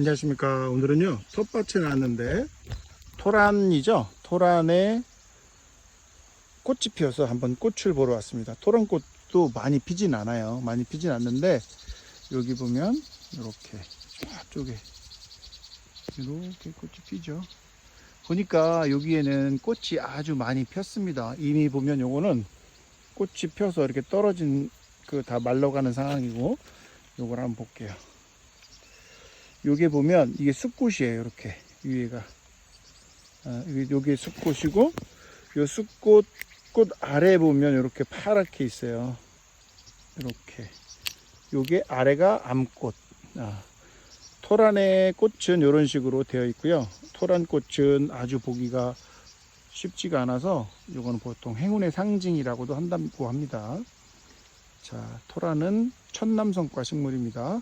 안녕하십니까. 오늘은요 텃밭에 나왔는데 토란이죠? 토란에 꽃이 피어서 한번 꽃을 보러 왔습니다. 토란꽃도 많이 피진 않아요. 많이 피진 않는데 여기 보면 이렇게 저쪽에 이렇게 꽃이 피죠. 보니까 여기에는 꽃이 아주 많이 폈습니다. 이미 보면 요거는 꽃이 펴서 이렇게 떨어진 그 다 말라가는 상황이고 요걸 한번 볼게요 요게 보면 이게 숲꽃이에요 이렇게. 위에가. 아, 요게 숲꽃이고 요 숲꽃 꽃 아래 보면 이렇게 파랗게 있어요. 이렇게. 요게 아래가 암꽃. 아, 토란의 꽃은 이런 식으로 되어 있고요. 토란 꽃은 아주 보기가 쉽지가 않아서 요거는 보통 행운의 상징이라고도 한다고 합니다. 자 토란은 천남성과 식물입니다